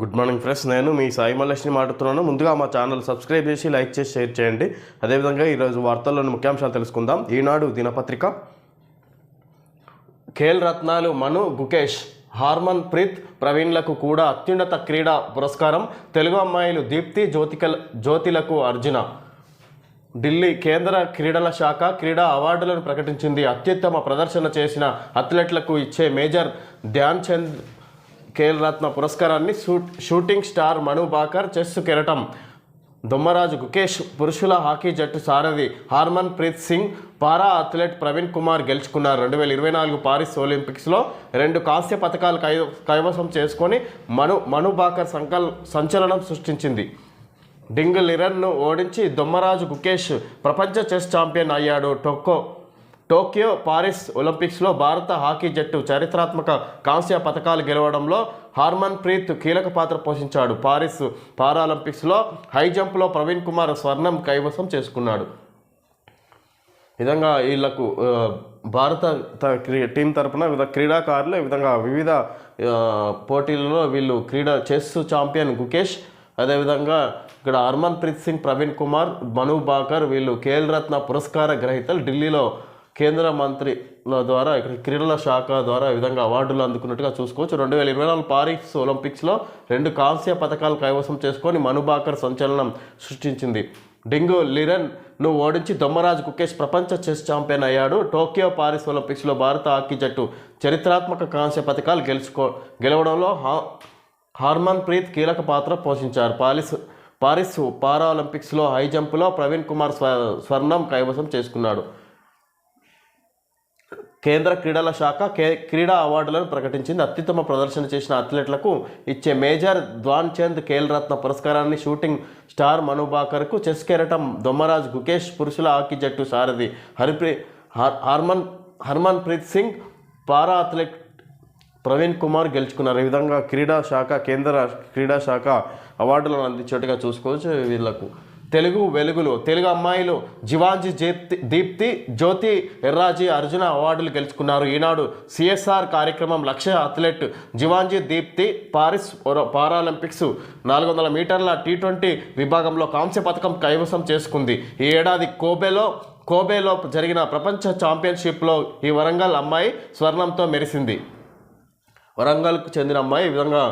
Good morning friends నేను మీ సాయి మల్లేష్ని మాట్లాడుతున్నాను. ముందుగా మా ఛానల్ సబ్స్క్రైబ్ చేసి లైక్ చేసి షేర్ చేయండి. అదేవిధంగా ఈరోజు వార్తల్లోని ముఖ్యాంశాలు తెలుసుకుందాం. ఈనాడు దినపత్రిక. ఖేల్ రత్నాలు మను గుకేష్ హార్మన్ ప్రీత్ ప్రవీణ్లకు కూడా అత్యున్నత క్రీడా పురస్కారం. తెలుగు అమ్మాయిలు దీప్తి జ్యోతికల జ్యోతిలకు అర్జున. ఢిల్లీ కేంద్ర క్రీడల శాఖ క్రీడా అవార్డులను ప్రకటించింది. అత్యుత్తమ ప్రదర్శన చేసిన అథ్లెట్లకు ఇచ్చే మేజర్ ధ్యాన్ చంద్ ఖేల్ రత్న పురస్కారాన్ని shoot shooting star Manu Bhaker chess కెరటం దొమ్మరాజు గుకేష్ పురుషుల హాకీ జట్టు సారథి Harmanpreet Singh para athlete Praveen Kumar గెలుచుకున్నారు. రెండు వేల ఇరవై నాలుగు పారిస్ ఒలింపిక్స్లో రెండు కాంస్య పథకాలు కై కైవసం చేసుకొని మను మను బాకర్ సంకల్ సంచలనం సృష్టించింది. డింగ్ లిరన్ను ఓడించి దొమ్మరాజు గుకేష్ ప్రపంచ చెస్ ఛాంపియన్ అయ్యాడు. టొక్కో టోక్యో పారిస్ ఒలింపిక్స్లో భారత హాకీ జట్టు చారిత్రాత్మక కాంస్య పథకాలు గెలవడంలో హార్మన్ ప్రీత్ కీలక పాత్ర పోషించాడు. పారిస్ పారాలింపిక్స్లో హై జంప్లో ప్రవీణ్ కుమార్ స్వర్ణం కైవసం చేసుకున్నాడు. విధంగా వీళ్ళకు భారత క్రీ- టీం తరపున వివిధ క్రీడాకారులు ఈ విధంగా వివిధ పోటీలలో వీళ్ళు క్రీడా చెస్ ఛాంపియన్ గుకేష్ అదేవిధంగా ఇక్కడ హర్మన్ ప్రీత్ సింగ్ ప్రవీణ్ కుమార్ మను బాకర్ వీళ్ళు ఖేల్ రత్న పురస్కార గ్రహీతలు ఢిల్లీలో కేంద్ర మంత్రిల ద్వారా ఇక్కడ క్రీడల శాఖ ద్వారా ఈ విధంగా అవార్డులు అందుకున్నట్టుగా చూసుకోవచ్చు. రెండు వేల ఇరవై నాలుగు పారిస్ ఒలింపిక్స్లో రెండు కాంస్య పథకాలు కైవసం చేసుకొని మనుబాకర్ సంచలనం సృష్టించింది. డింగు లిరన్ను ఓడించి దొమ్మరాజు కుకేష్ ప్రపంచ చెస్ ఛాంపియన్ అయ్యాడు. టోక్యో పారిస్ ఒలింపిక్స్లో భారత హాకీ జట్టు చరిత్రాత్మక కాంస్య పథకాలు గెలుచుకో గెలవడంలో హా హార్మన్ ప్రీత్ కీలక పాత్ర పోషించారు. పారిస్ పారిస్ పారాలింపిక్స్లో హై జంప్లో ప్రవీణ్ కుమార్ స్వ స్వర్ణం కైవసం చేసుకున్నాడు. కేంద్ర క్రీడల శాఖ కే క్రీడా అవార్డులను ప్రకటించింది. అత్యుత్తమ ప్రదర్శన చేసిన అథ్లెట్లకు ఇచ్చే మేజర్ ధ్వాన్ చంద్ ఖేల్ రత్న పురస్కారాన్ని షూటింగ్ స్టార్ మను బాకర్కు చెస్ కెరటం దొమ్మరాజ్ గుకేష్ పురుషుల హాకీ జట్టు సారథి హరిప్రీ Harman Harmanpreet Singh para athlete Praveen Kumar గెలుచుకున్నారు. ఈ విధంగా క్రీడా శాఖ కేంద్ర క్రీడా శాఖ అవార్డులను అందించేట్టుగా చూసుకోవచ్చు వీళ్ళకు. తెలుగు వెలుగులు తెలుగు అమ్మాయిలు జివాంజీ జేప్తి దీప్తి జ్యోతి ఎర్రాజీ అర్జున అవార్డులు గెలుచుకున్నారు. ఈనాడు సిఎస్ఆర్ కార్యక్రమం Lakshya athlete Jivanji Deepthi Paris Paralympics నాలుగు వందల మీటర్ల టీ ట్వంటీ విభాగంలో కాంస్య పథకం కైవసం చేసుకుంది. ఈ ఏడాది కోబేలో కోబేలో జరిగిన ప్రపంచ ఛాంపియన్షిప్లో ఈ వరంగల్ అమ్మాయి స్వర్ణంతో మెరిసింది. వరంగల్కు చెందిన అమ్మాయి ఈ విధంగా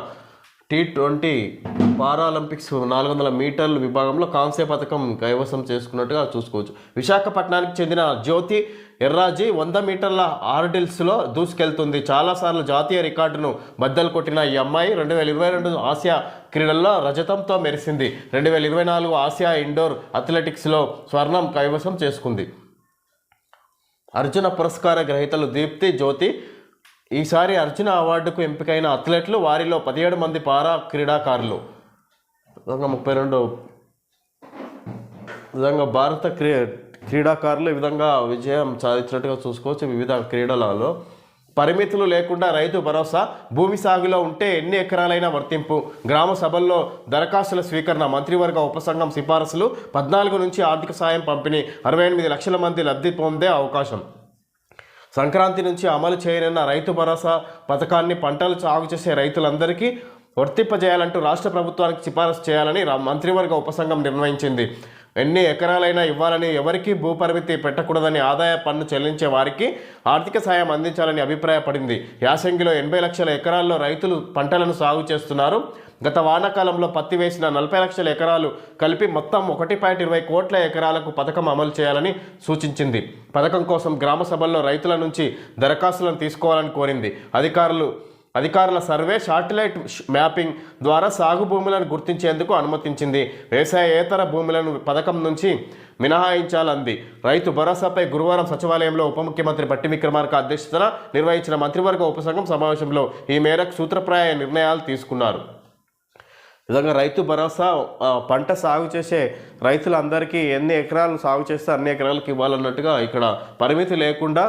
టీ ట్వంటీ పారాలింపిక్స్ నాలుగు వందల మీటర్ల విభాగంలో కాంస్య పథకం కైవసం చేసుకున్నట్టుగా చూసుకోవచ్చు. విశాఖపట్నానికి చెందిన జ్యోతి ఎర్రాజీ వంద మీటర్ల ఆర్డిల్స్లో దూసుకెళ్తుంది. చాలాసార్లు జాతీయ రికార్డును బద్దలు కొట్టిన ఈ అమ్మాయి రెండు వేల ఇరవై రెండు ఆసియా క్రీడల్లో రజతంతో మెరిసింది. రెండు వేల ఇరవై నాలుగు ఆసియా ఇండోర్ అథ్లెటిక్స్లో స్వర్ణం కైవసం చేసుకుంది. అర్జున పురస్కార గ్రహీతలు దీప్తి జ్యోతి ఈసారి అర్జున అవార్డుకు ఎంపికైన అథ్లెట్లు వారిలో పదిహేడు మంది పారా క్రీడాకారులు. విధంగా ముప్పై రెండు విధంగా భారత క్రీ క్రీడాకారులు ఈ విధంగా విజయం సాధించినట్టుగా చూసుకోవచ్చు వివిధ క్రీడలలో. పరిమితులు లేకుండా రైతు భరోసా భూమి సాగులో ఉంటే ఎన్ని ఎకరాలైనా వర్తింపు. గ్రామ సభల్లో దరఖాస్తుల స్వీకరణ మంత్రివర్గ ఉపసంఘం సిఫారసులు పద్నాలుగు నుంచి ఆర్థిక సాయం పంపిణీ అరవై ఎనిమిది లక్షల మంది లబ్ధి పొందే అవకాశం. సంక్రాంతి నుంచి అమలు చేయనున్న రైతు భరోసా పథకాన్ని పంటలు సాగు చేసే రైతులందరికీ వర్తింపజేయాలంటూ రాష్ట్ర ప్రభుత్వానికి సిఫారసు చేయాలని మంత్రివర్గ ఉపసంఘం నిర్ణయించింది. ఎన్ని ఎకరాలైనా ఇవ్వాలని ఎవరికీ భూపరిమితి పెట్టకూడదని ఆదాయ పన్ను చెల్లించే వారికి ఆర్థిక సాయం అందించాలని అభిప్రాయపడింది. యాసంగిలో ఎనభై లక్షల ఎకరాల్లో రైతులు పంటలను సాగు చేస్తున్నారు. గత వానాకాలంలో పత్తి వేసిన నలభై లక్షల ఎకరాలు కలిపి మొత్తం ఒకటి పాయింట్ ఇరవై కోట్ల ఎకరాలకు పథకం అమలు చేయాలని సూచించింది. పథకం కోసం గ్రామ సభల్లో రైతుల నుంచి దరఖాస్తులను తీసుకోవాలని కోరింది. అధికారులు అధికారుల సర్వే శాటిలైట్ మ్యాపింగ్ ద్వారా సాగు భూములను గుర్తించేందుకు అనుమతించింది. వ్యవసాయేతర భూములను పథకం నుంచి మినహాయించాలంది. రైతు భరోసాపై గురువారం సచివాలయంలో ఉప ముఖ్యమంత్రి బట్టి విక్రమార్క అధ్యక్షతన నిర్వహించిన మంత్రివర్గ ఉపసంఘం సమావేశంలో ఈ మేరకు సూత్రప్రాయ నిర్ణయాలు తీసుకున్నారు. ఈ విధంగా రైతు భరోసా పంట సాగు చేసే రైతులందరికీ ఎన్ని ఎకరాలు సాగు చేస్తే అన్ని ఎకరాలకు ఇవ్వాలన్నట్టుగా ఇక్కడ పరిమితి లేకుండా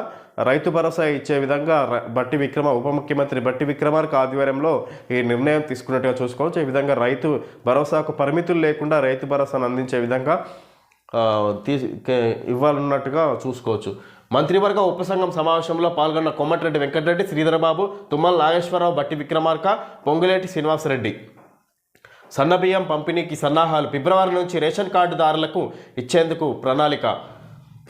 రైతు భరోసా ఇచ్చే విధంగా బట్టి విక్రమ ఉప ముఖ్యమంత్రి బట్టి విక్రమార్క ఆధ్వర్యంలో ఈ నిర్ణయం తీసుకున్నట్టుగా చూసుకోవచ్చు. ఈ విధంగా రైతు భరోసాకు పరిమితులు లేకుండా రైతు భరోసాను అందించే విధంగా తీసి ఇవ్వాలన్నట్టుగా చూసుకోవచ్చు. మంత్రివర్గ ఉపసంఘం సమావేశంలో పాల్గొన్న కొమ్మటిరెడ్డి వెంకటరెడ్డి శ్రీధరబాబు తుమ్మల నాగేశ్వరరావు బట్టి విక్రమార్క పొంగులేటి శ్రీనివాసరెడ్డి. సన్నబియ్యం పంపిణీకి సన్నాహాలు ఫిబ్రవరి నుంచి రేషన్ కార్డుదారులకు ఇచ్చేందుకు ప్రణాళిక.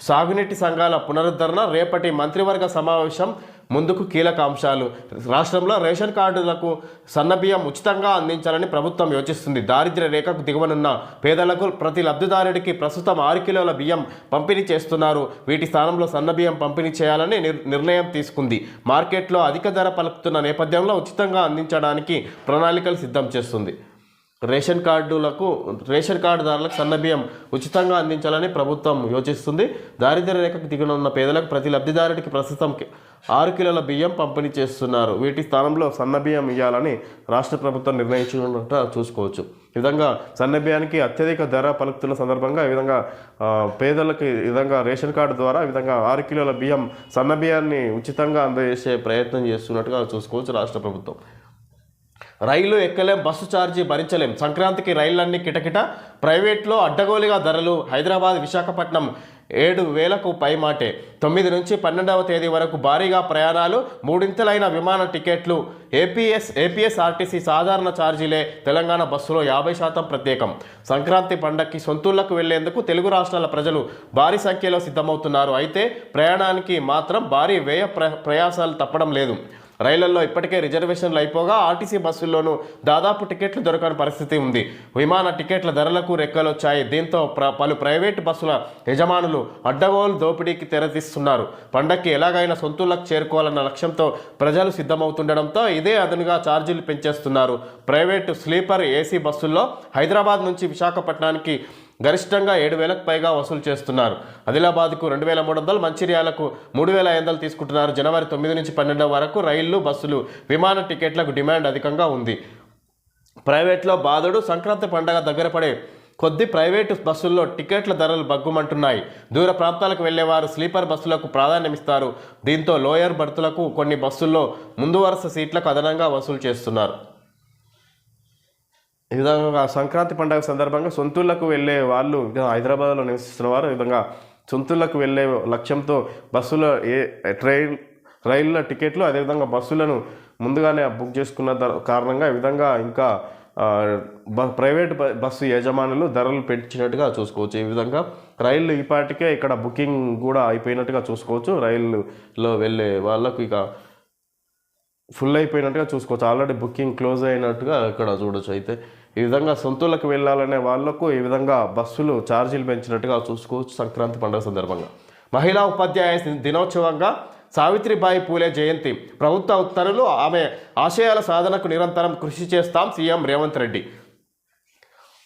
సాగునీటి సంఘాల పునరుద్ధరణ రేపటి మంత్రివర్గ సమావేశం ముందుకు కీలక అంశాలు. రాష్ట్రంలో రేషన్ కార్డులకు సన్నబియ్యం ఉచితంగా అందించాలని ప్రభుత్వం యోచిస్తుంది. దారిద్ర్య రేఖకు దిగువనున్న పేదలకు ప్రతి లబ్ధిదారుడికి ప్రస్తుతం ఆరు కిలోల బియ్యం పంపిణీ చేస్తున్నారు. వీటి స్థానంలో సన్నబియ్యం పంపిణీ చేయాలని నిర్- నిర్ణయం తీసుకుంది. మార్కెట్లో అధిక ధర పలుకుతున్న నేపథ్యంలో ఉచితంగా అందించడానికి ప్రణాళికలు సిద్ధం చేస్తుంది. రేషన్ కార్డులకు రేషన్ కార్డుదారులకు సన్నబియ్యం ఉచితంగా అందించాలని ప్రభుత్వం యోచిస్తుంది. దారిద్ర్య రేఖకు దిగున ఉన్న పేదలకు ప్రతి లబ్ధిదారుడికి ప్రస్తుతం ఆరు కిలోల బియ్యం పంపిణీ చేస్తున్నారు. వీటి స్థానంలో సన్నబియ్యం ఇవ్వాలని రాష్ట్ర ప్రభుత్వం నిర్ణయించినట్టు చూసుకోవచ్చు. ఈ విధంగా సన్నబియ్యానికి అత్యధిక ధర పలుకుతున్న సందర్భంగా ఈ విధంగా పేదలకు ఈ విధంగా రేషన్ కార్డు ద్వారా ఈ విధంగా ఆరు కిలోల బియ్యం సన్నబియ్యాన్ని ఉచితంగా అందజేసే ప్రయత్నం చేస్తున్నట్టుగా చూసుకోవచ్చు రాష్ట్ర ప్రభుత్వం. రైలు ఎక్కలేం బస్సు ఛార్జీ భరించలేం. సంక్రాంతికి రైళ్ళన్నీ కిటకిట ప్రైవేట్లో అడ్డగోలుగా ధరలు హైదరాబాద్ విశాఖపట్నం ఏడు వేలకు పైమాటే. తొమ్మిది నుంచి పన్నెండవ తేదీ వరకు భారీగా ప్రయాణాలు మూడింతలైన విమాన టికెట్లు. ఏపీఎస్ ఏపీఎస్ఆర్టీసీ సాధారణ ఛార్జీలే తెలంగాణ బస్సులో యాభై శాతం ప్రత్యేకం. సంక్రాంతి పండక్కి సొంతూళ్ళకు వెళ్ళేందుకు తెలుగు రాష్ట్రాల ప్రజలు భారీ సంఖ్యలో సిద్ధమవుతున్నారు. అయితే ప్రయాణానికి మాత్రం భారీ వ్యయ ప్ర ప్రయాసాలు తప్పడం లేదు. రైళ్ళలో ఇప్పటికే రిజర్వేషన్లు అయిపోగా ఆర్టీసీ బస్సుల్లోనూ దాదాపు టికెట్లు దొరకని పరిస్థితి ఉంది. విమాన టికెట్ల ధరలకు రెక్కలొచ్చాయి. దీంతో ప్ర పలు ప్రైవేటు బస్సుల యజమానులు అడ్డగోలు దోపిడీకి తెరతీస్తున్నారు పండక్కి ఎలాగైనా సొంతులకు చేరుకోవాలన్న లక్ష్యంతో ప్రజలు సిద్ధమవుతుండడంతో ఇదే అదనుగా ఛార్జీలు పెంచేస్తున్నారు. ప్రైవేటు స్లీపర్ ఏసీ బస్సుల్లో హైదరాబాద్ నుంచి విశాఖపట్నానికి గరిష్టంగా ఏడు వేలకు పైగా వసూలు చేస్తున్నారు. ఆదిలాబాద్కు రెండు వేల మూడు వందలు మంచిర్యాలకు మూడు వేల ఐదు వందలు తీసుకుంటున్నారు. జనవరి తొమ్మిది నుంచి పన్నెండు వరకు రైళ్ళు బస్సులు విమాన టికెట్లకు డిమాండ్ అధికంగా ఉంది. ప్రైవేట్లో బాధుడు సంక్రాంతి పండగ దగ్గర పడే కొద్ది ప్రైవేటు బస్సుల్లో టికెట్ల ధరలు బగ్గుమంటున్నాయి. దూర ప్రాంతాలకు వెళ్ళేవారు స్లీపర్ బస్సులకు ప్రాధాన్యమిస్తారు. దీంతో లోయర్ బర్తులకు కొన్ని బస్సుల్లో ముందు వరుస సీట్లకు అదనంగా వసూలు చేస్తున్నారు. ఈ విధంగా సంక్రాంతి పండుగ సందర్భంగా సొంతూళ్ళకు వెళ్ళే వాళ్ళు ఇంకా హైదరాబాద్లో నివసిస్తున్న వారు విధంగా సొంతూళ్ళకు వెళ్ళే లక్ష్యంతో బస్సులో ఏ ట్రైన్ రైళ్ళ టికెట్లు అదేవిధంగా బస్సులను ముందుగానే బుక్ చేసుకున్న ద- కారణంగా ఈ విధంగా ఇంకా బ ప్రైవేట్ బ- బస్సు యజమానులు ధరలు పెంచినట్టుగా చూసుకోవచ్చు. ఈ విధంగా రైళ్ళు ఈపాటికే ఇక్కడ బుకింగ్ కూడా అయిపోయినట్టుగా చూసుకోవచ్చు. రైళ్ళలో వెళ్ళే వాళ్ళకు ఇక ఫుల్ అయిపోయినట్టుగా చూసుకోవచ్చు. ఆల్రెడీ బుకింగ్ క్లోజ్ అయినట్టుగా ఇక్కడ చూడొచ్చు. అయితే ఈ విధంగా సొంతూళ్ళకి వెళ్ళాలనే వాళ్ళకు ఈ విధంగా బస్సులు ఛార్జీలు పెంచినట్టుగా చూసుకోవచ్చు సంక్రాంతి పండుగ సందర్భంగా. మహిళా ఉపాధ్యాయ దినోత్సవంగా సావిత్రిబాయి పూలే జయంతి. ప్రభుత్వ ఉత్తర్వులు ఆమె ఆశయాల సాధనకు నిరంతరం కృషి చేస్తాం సీఎం రేవంత్ రెడ్డి.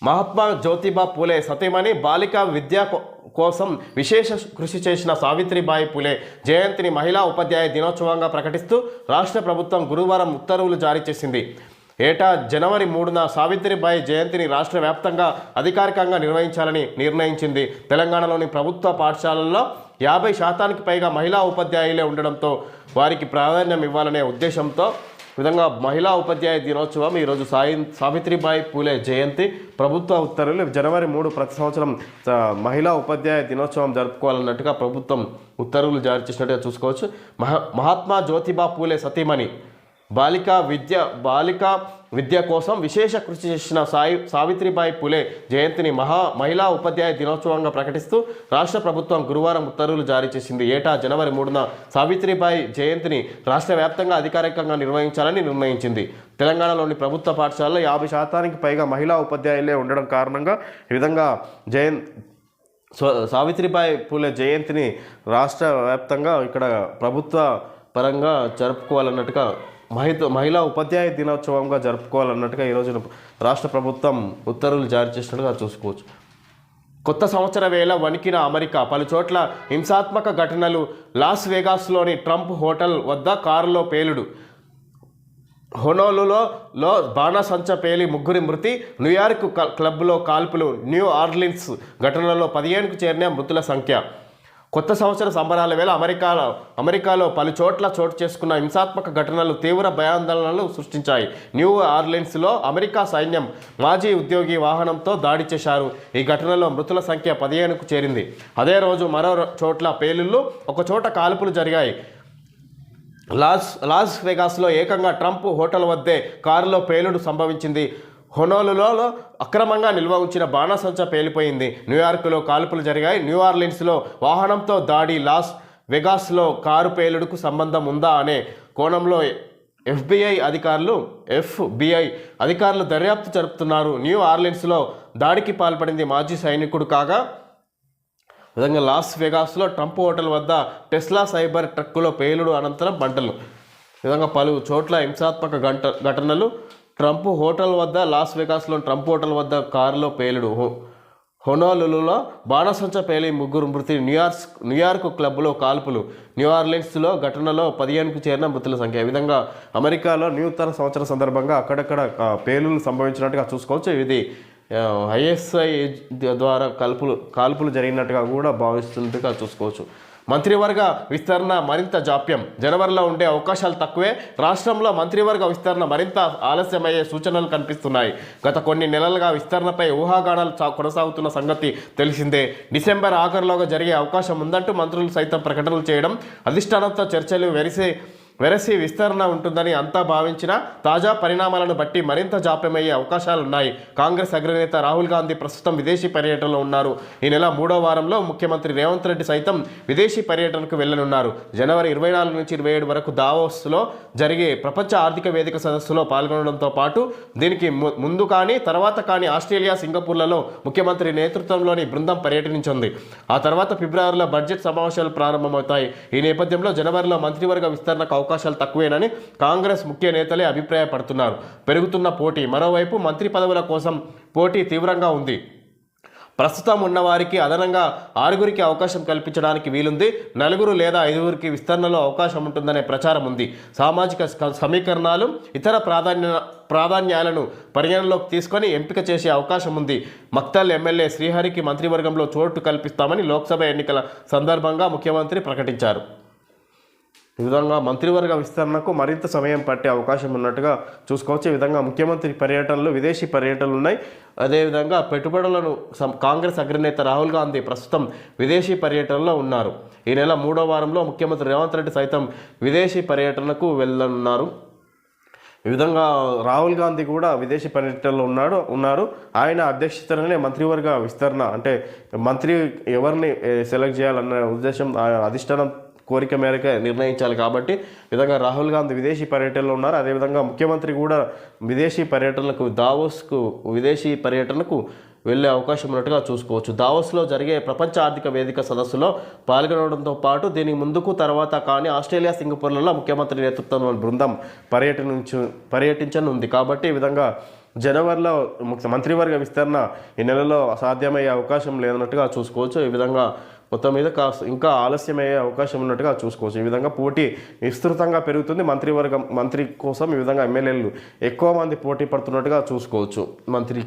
మహాత్మా జ్యోతిబా పూలే సతీమణి బాలికా విద్య కోసం విశేష కృషి చేసిన సావిత్రిబాయి పూలే జయంతిని మహిళా ఉపాధ్యాయ దినోత్సవంగా ప్రకటిస్తూ రాష్ట్ర ప్రభుత్వం గురువారం ఉత్తర్వులు జారీ చేసింది. ఏటా జనవరి మూడున సావిత్రిబాయి జయంతిని రాష్ట్ర వ్యాప్తంగా అధికారికంగా నిర్వహించాలని నిర్ణయించింది. తెలంగాణలోని ప్రభుత్వ పాఠశాలల్లో యాభై శాతానికి పైగా మహిళా ఉపాధ్యాయులే ఉండడంతో వారికి ప్రాధాన్యం ఇవ్వాలనే ఉద్దేశంతో విధంగా మహిళా ఉపాధ్యాయ దినోత్సవం ఈరోజు సాయి సావిత్రిబాయి పూలే జయంతి. ప్రభుత్వ ఉత్తర్వులు జనవరి మూడు ప్రతి సంవత్సరం మహిళా ఉపాధ్యాయ దినోత్సవం జరుపుకోవాలన్నట్టుగా ప్రభుత్వం ఉత్తర్వులు జారీ చేసినట్టుగా చూసుకోవచ్చు. మహా మహాత్మా జ్యోతిబా పూలే సతీమణి బాలికా విద్య బాలికా విద్య కోసం విశేష కృషి చేసిన సాయి సావిత్రిబాయి పులే జయంతిని మహా మహిళా ఉపాధ్యాయ దినోత్సవంగా ప్రకటిస్తూ రాష్ట్ర ప్రభుత్వం గురువారం ఉత్తర్వులు జారీ చేసింది. ఏటా జనవరి మూడున సావిత్రిబాయి జయంతిని రాష్ట్ర వ్యాప్తంగా అధికారికంగా నిర్వహించాలని నిర్ణయించింది. తెలంగాణలోని ప్రభుత్వ పాఠశాలలో యాభై శాతానికి పైగా మహిళా ఉపాధ్యాయులే ఉండడం కారణంగా ఈ విధంగా జయంత్ సావిత్రిబాయి పూలే జయంతిని రాష్ట్ర వ్యాప్తంగా ఇక్కడ ప్రభుత్వ పరంగా జరుపుకోవాలన్నట్టుగా మహిళ మహిళా ఉపాధ్యాయ దినోత్సవంగా జరుపుకోవాలన్నట్టుగా ఈరోజు రాష్ట్ర ప్రభుత్వం ఉత్తర్వులు జారీ చేసినట్టుగా చూసుకోవచ్చు. కొత్త సంవత్సర వేళ వణికిన అమెరికా పలు చోట్ల హింసాత్మక ఘటనలు. లాస్ వేగాస్లోని ట్రంప్ హోటల్ వద్ద కారులో పేలుడు. హొనోలులో లో బాణసంచ పేలి ముగ్గురి మృతి. న్యూయార్క్ క్లబ్లో కాల్పులు. న్యూ ఆర్లిన్స్ ఘటనలో పదిహేనుకు చేరిన మృతుల సంఖ్య. కొత్త సంవత్సర సంబరాల వేళ అమెరికాలో అమెరికాలో పలు చోట్ల చోటు చేసుకున్న హింసాత్మక ఘటనలు తీవ్ర భయాందోళనలు సృష్టించాయి. న్యూ ఆర్లిన్స్లో అమెరికా సైన్యం మాజీ ఉద్యోగి వాహనంతో దాడి చేశారు. ఈ ఘటనలో మృతుల సంఖ్య పదిహేనుకు చేరింది. అదే రోజు మరో చోట్ల పేలుళ్ళు ఒకచోట కాల్పులు జరిగాయి. లాస్ లాస్ వెగాస్లో ఏకంగా ట్రంప్ హోటల్ వద్దే కారులో పేలుడు సంభవించింది. హొనోలులో అక్రమంగా నిల్వ ఉంచిన బాణసంచ పేలిపోయింది. న్యూయార్క్లో కాల్పులు జరిగాయి. న్యూ ఆర్లిన్స్లో వాహనంతో దాడి. లాస్ వెగాస్లో కారు పేలుడుకు సంబంధం ఉందా అనే కోణంలో ఎఫ్బిఐ అధికారులు ఎఫ్బిఐ అధికారులు దర్యాప్తు జరుపుతున్నారు. న్యూ ఆర్లిన్స్లో దాడికి పాల్పడింది మాజీ సైనికుడు కాగా విధంగా లాస్ వెగాస్లో ట్రంప్ హోటల్ వద్ద టెస్లా సైబర్ ట్రక్కులో పేలుడు అనంతరం మంటలు. విధంగా పలు చోట్ల హింసాత్మక గంట ఘటనలు ట్రంప్ హోటల్ వద్ద లాస్ వెగాస్లో ట్రంప్ హోటల్ వద్ద కారులో పేలుడు. హో- బాణసంచ పేలి ముగ్గురు మృతి. న్యూయార్క్ న్యూయార్క్ క్లబ్లో కాల్పులు. న్యూఆర్లిన్స్లో ఘటనలో పదిహేనుకు చేరిన మృతుల సంఖ్య. ఈ విధంగా అమెరికాలో నూతన సంవత్సరం సందర్భంగా అక్కడక్కడ పేలులు సంభవించినట్టుగా చూసుకోవచ్చు. ఇది ఐఎస్ఐ ద్వారా కల్పులు కాల్పులు జరిగినట్టుగా కూడా భావిస్తున్నట్టుగా చూసుకోవచ్చు. మంత్రివర్గ విస్తరణ మరింత జాప్యం. జనవరిలో ఉండే అవకాశాలు తక్కువే. రాష్ట్రంలో మంత్రివర్గ విస్తరణ మరింత ఆలస్యమయ్యే సూచనలు కనిపిస్తున్నాయి. గత కొన్ని నెలలుగా విస్తరణపై ఊహాగానాలు కొనసాగుతున్న సంగతి తెలిసిందే. డిసెంబర్ ఆఖరులోగా జరిగే అవకాశం ఉందంటూ మంత్రులు సైతం ప్రకటనలు చేయడం అధిష్టానంతో చర్చలు వెరిసే వెరసి విస్తరణ ఉంటుందని అంతా భావించిన తాజా పరిణామాలను బట్టి మరింత జాప్యమయ్యే అవకాశాలున్నాయి. కాంగ్రెస్ అగ్రనేత రాహుల్ గాంధీ ప్రస్తుతం విదేశీ పర్యటనలో ఉన్నారు. ఈ నెల మూడో వారంలో ముఖ్యమంత్రి రేవంత్ రెడ్డి సైతం విదేశీ పర్యటనకు వెళ్ళనున్నారు జనవరి ఇరవై నాలుగు నుంచి ఇరవై ఏడు వరకు దావోస్లో జరిగే ప్రపంచ ఆర్థిక వేదిక సదస్సులో పాల్గొనడంతో పాటు దీనికి ము- ముందు కానీ తర్వాత కానీ ఆస్ట్రేలియా సింగపూర్లలో ముఖ్యమంత్రి నేతృత్వంలోని బృందం పర్యటించింది. ఆ తర్వాత ఫిబ్రవరిలో బడ్జెట్ సమావేశాలు ప్రారంభమవుతాయి. ఈ నేపథ్యంలో జనవరిలో మంత్రివర్గ విస్తరణకు అవకాశాలు తక్కువేనని కాంగ్రెస్ ముఖ్య నేతలే అభిప్రాయపడుతున్నారు. పెరుగుతున్న పోటీ మరోవైపు మంత్రి పదవుల కోసం పోటీ తీవ్రంగా ఉంది. ప్రస్తుతం ఉన్నవారికి అదనంగా ఆరుగురికి అవకాశం కల్పించడానికి వీలుంది. నలుగురు లేదా ఐదుగురికి విస్తరణలో అవకాశం ఉంటుందనే ప్రచారం ఉంది. సామాజిక సమీకరణాలు ఇతర ప్రాధాన్య ప్రాధాన్యాలను పరిగణనలోకి తీసుకొని ఎంపిక చేసే అవకాశం ఉంది. మక్తల్ ఎమ్మెల్యే శ్రీహరికి మంత్రివర్గంలో చోటు కల్పిస్తామని లోక్సభ ఎన్నికల సందర్భంగా ముఖ్యమంత్రి ప్రకటించారు. ఈ విధంగా మంత్రివర్గ విస్తరణకు మరింత సమయం పట్టే అవకాశం ఉన్నట్టుగా చూసుకోవచ్చు. ఈ విధంగా ముఖ్యమంత్రి పర్యటనలు విదేశీ పర్యటనలు ఉన్నాయి. అదేవిధంగా పెట్టుబడులను కాంగ్రెస్ అగ్రనేత రాహుల్ గాంధీ ప్రస్తుతం విదేశీ పర్యటనలో ఉన్నారు. ఈ నెల మూడో వారంలో ముఖ్యమంత్రి రేవంత్ రెడ్డి సైతం విదేశీ పర్యటనకు వెళ్ళనున్నారు. ఈ విధంగా రాహుల్ గాంధీ కూడా విదేశీ పర్యటనలో ఉన్నాడు ఉన్నారు. ఆయన అధ్యక్షతలోనే మంత్రివర్గ విస్తరణ అంటే మంత్రి ఎవరిని సెలెక్ట్ చేయాలన్న ఉద్దేశం అధిష్టానం కోరిక మేరకే నిర్ణయించాలి కాబట్టి విధంగా రాహుల్ గాంధీ విదేశీ పర్యటనలో ఉన్నారు. అదేవిధంగా ముఖ్యమంత్రి కూడా విదేశీ పర్యటనకు దావోస్కు విదేశీ పర్యటనకు వెళ్ళే అవకాశం ఉన్నట్టుగా చూసుకోవచ్చు. దావోస్లో జరిగే ప్రపంచ ఆర్థిక వేదిక సదస్సులో పాల్గొనడంతో పాటు దీనికి ముందుకు తర్వాత కానీ ఆస్ట్రేలియా సింగపూర్లలో ముఖ్యమంత్రి నేతృత్వంలోని బృందం పర్యటించు పర్యటించనుంది. కాబట్టి ఈ విధంగా జనవరిలో ముఖ్య- మంత్రివర్గ విస్తరణ ఈ నెలలో సాధ్యమయ్యే అవకాశం లేనట్టుగా చూసుకోవచ్చు. ఈ విధంగా మొత్తం మీద కాస్త ఇంకా ఆలస్యమయ్యే అవకాశం ఉన్నట్టుగా చూసుకోవచ్చు. ఈ విధంగా పోటీ విస్తృతంగా పెరుగుతుంది. మంత్రివర్గం మంత్రి కోసం ఈ విధంగా ఎమ్మెల్యేలు ఎక్కువ మంది పోటీ పడుతున్నట్టుగా చూసుకోవచ్చు మంత్రి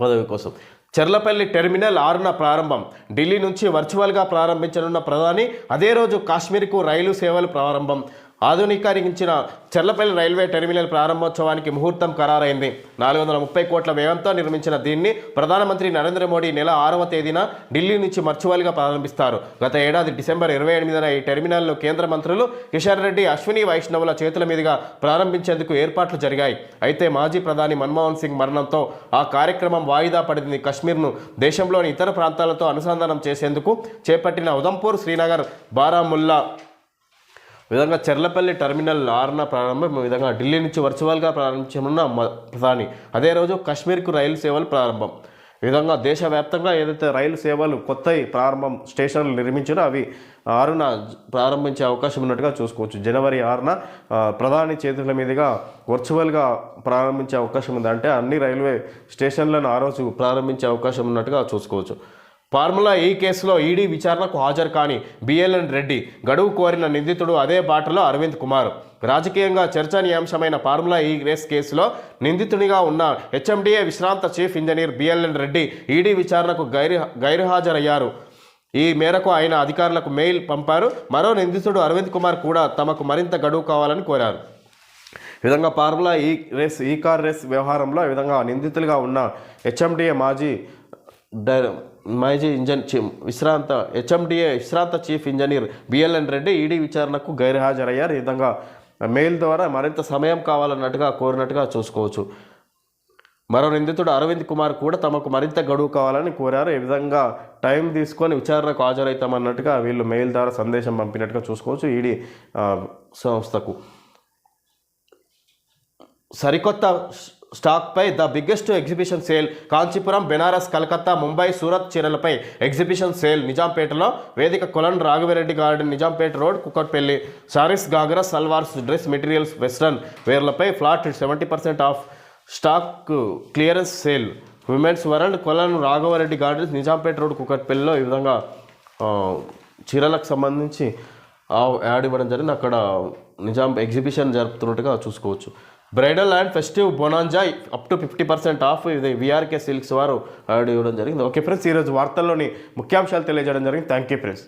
పదవి కోసం. చెర్లపల్లి టెర్మినల్ ఆరున ప్రారంభం. ఢిల్లీ నుంచి వర్చువల్గా ప్రారంభించనున్న ప్రధాని అదే రోజు కాశ్మీర్కు రైలు సేవలు ప్రారంభం. ఆధునీకరించిన చెర్లపల్లి రైల్వే టెర్మినల్ ప్రారంభోత్సవానికి ముహూర్తం ఖరారైంది. నాలుగు వందల ముప్పై కోట్ల వ్యయంతో నిర్మించిన దీన్ని ప్రధానమంత్రి నరేంద్ర మోడీ నెల ఆరవ తేదీన ఢిల్లీ నుంచి మర్చువల్గా ప్రారంభిస్తారు. గత ఏడాది డిసెంబర్ ఇరవై ఎనిమిదిన ఈ టెర్మినల్ను కేంద్ర మంత్రులు కిషన్ రెడ్డి అశ్విని వైష్ణవుల చేతుల మీదుగా ప్రారంభించేందుకు ఏర్పాట్లు జరిగాయి. అయితే మాజీ ప్రధాని మన్మోహన్ సింగ్ మరణంతో ఆ కార్యక్రమం వాయిదా పడింది. కశ్మీర్ను దేశంలోని ఇతర ప్రాంతాలతో అనుసంధానం చేసేందుకు చేపట్టిన ఉదంపూర్ శ్రీనగర్ బారాముల్లా విధంగా చెర్లపల్లి టెర్మినల్ ఆరున ప్రారంభం విధంగా ఢిల్లీ నుంచి వర్చువల్గా ప్రారంభించనున్న మ- ప్రధాని. అదే రోజు కాశ్మీర్కు రైలు సేవలు ప్రారంభం. విధంగా దేశవ్యాప్తంగా ఏదైతే రైలు సేవలు కొత్త ప్రారంభం స్టేషన్లు నిర్మించారో అవి ఆరున ప్రారంభించే అవకాశం ఉన్నట్టుగా చూసుకోవచ్చు. జనవరి ఆరున ప్రధాని చేతుల మీదుగా వర్చువల్గా ప్రారంభించే అవకాశం ఉంది అంటే అన్ని రైల్వే స్టేషన్లను ఆ రోజు ప్రారంభించే అవకాశం ఉన్నట్టుగా చూసుకోవచ్చు. ఫార్ములా ఈ కేసులో ఈడీ విచారణకు హాజరు కాని బిఎల్ఎన్ రెడ్డి గడువు కోరిన నిందితుడు అదే బాటలో అరవింద్ కుమార్. రాజకీయంగా చర్చనీయాంశమైన ఫార్ములా ఈ రేస్ కేసులో నిందితుడిగా ఉన్న హెచ్ఎండిఏ విశ్రాంత chief engineer BLN Reddy ED విచారణకు గైరు గైరుహాజరయ్యారు. ఈ మేరకు ఆయన అధికారులకు మెయిల్ పంపారు. మరో నిందితుడు అరవింద్ కుమార్ కూడా తమకు మరింత గడువు కావాలని కోరారు. విధంగా ఫార్ములా ఈ రేస్ ఈ కార్ రేస్ వ్యవహారంలో విధంగా నిందితులుగా ఉన్న హెచ్ఎండిఏ మాజీ డై- మాజీ ఇంజన్ విశ్రాంత హెచ్ఎండిఏ విశ్రాంత chief engineer BLN Reddy ED విచారణకు గైర్హాజరయ్యారు. ఈ విధంగా మెయిల్ ద్వారా మరింత సమయం కావాలన్నట్టుగా కోరినట్టుగా చూసుకోవచ్చు. మరో నిందితుడు అరవింద్ కుమార్ కూడా తమకు మరింత గడువు కావాలని కోరారు. ఈ విధంగా టైం తీసుకొని విచారణకు హాజరవుతామన్నట్టుగా వీళ్ళు మెయిల్ ద్వారా సందేశం పంపినట్టుగా చూసుకోవచ్చు ఈడీ సంస్థకు. సరికొత్త స్టాక్పై the biggest exhibition sale Kanchipuram Banaras Calcutta Mumbai Surat చీరలపై exhibition sale నిజాంపేటలో వేదిక Kolan Raghava Reddy garden Nizampet road Kukatpally saris ghagra salwars dress materials western వేర్లపై flat seventy percent off stock clearance sale. Women's world Kolan Raghava Reddy gardens Nizampet road కుక్కట్పల్లిలో ఈ విధంగా చీరలకు సంబంధించి add ఇవ్వడం జరిగింది. అక్కడ Nizam exhibition జరుపుతున్నట్టుగా చూసుకోవచ్చు. Bridal and festive bonanza up to fifty percent off ఇది విఆర్కే సిల్క్స్ వారు uh, ఇవ్వడం జరిగింది. ఓకే ఫ్రెండ్స్ ఈరోజు వార్తల్లోని ముఖ్యాంశాలు తెలియజేయడం జరిగింది. Thank you friends